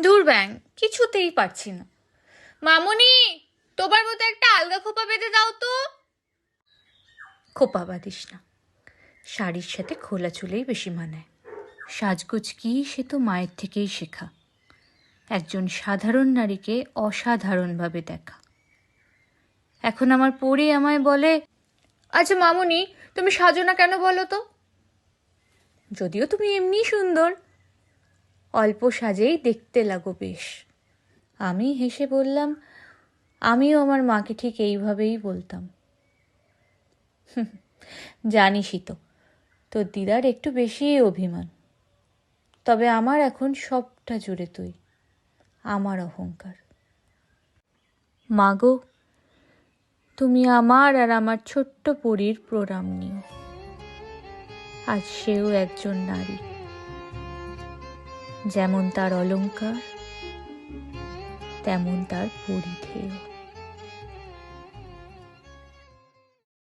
দূর ব্যাং, কিছুতেই পারছি না। মামুনি, তোমার মতো একটা আলগা খোপা বেঁধে দাও তো। খোপা বাঁধিস না। শাড়ির সাথে খোলা চুলেই বেশি মানায়। সাজগোজ কি সে তো মায়ের থেকেই শেখা। একজন সাধারণ নারীকে অসাধারণভাবে দেখা। এখন আমার পরে আমায় বলে আচ্ছা মামুনি, তুমি সাজো না কেন বলো তো? যদিও তুমি এমনি সুন্দর। অল্প সাজেই দেখতে লাগো বেশ। আমি হেসে বললাম, আমিও আমার মাকে ঠিক এইভাবেই বলতাম। জানিসই তো, তোর দিদার একটু বেশি অভিমান। তবে আমার এখন সবটা জুড়ে তুই, আমার অহংকার। মাগো, তুমি আমার আর আমার ছোট্ট পরীর প্রণাম নিও। আজ সেও একজন নারী। যেমন তার অলঙ্কার তেমন তার পরিধেয়।